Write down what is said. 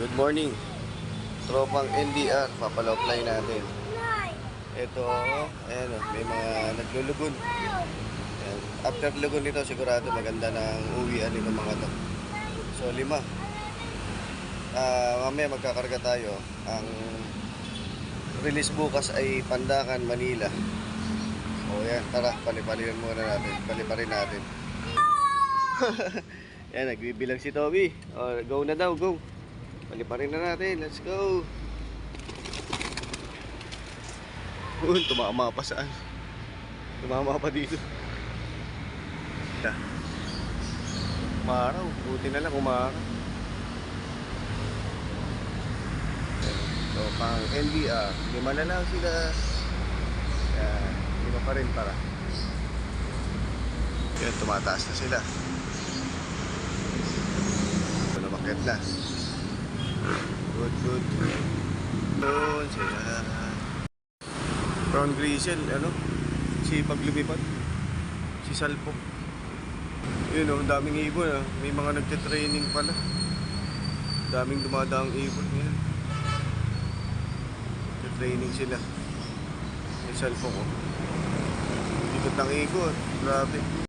Good morning. Tropang NDR, papalopline natin. Ito, ayan may mga naglulugon. Ayan. After lugon nito, sigurado maganda ng uwian nito mga to. So, lima. Ah, mamaya magkakarga tayo. Ang release bukas ay Pandakan, Manila. O yan, tara, palipaliran muna natin. Paliparin natin. yan, nagbibilang si Toby. O, go na daw, go. Paliparin na natin, let's go. Uy, tumama pa saan? Tumama pa dito. Umaraw, buti na lang umaraw. So, pang NDR, lima na lang sila. Yan, lima pa rin para. Yan, tumataas na sila. Ito lumakit na. Good, good. Doon sila. Brown Grisel, ano? Si paglumipad. Si Salpo. Yun oh, daming ibon ah. May mga nagte-training pala. Daming dumadaang ibon ngayon. Nagte-training sila. Yung Salpo ko. Ikot ng ikot. Grabe.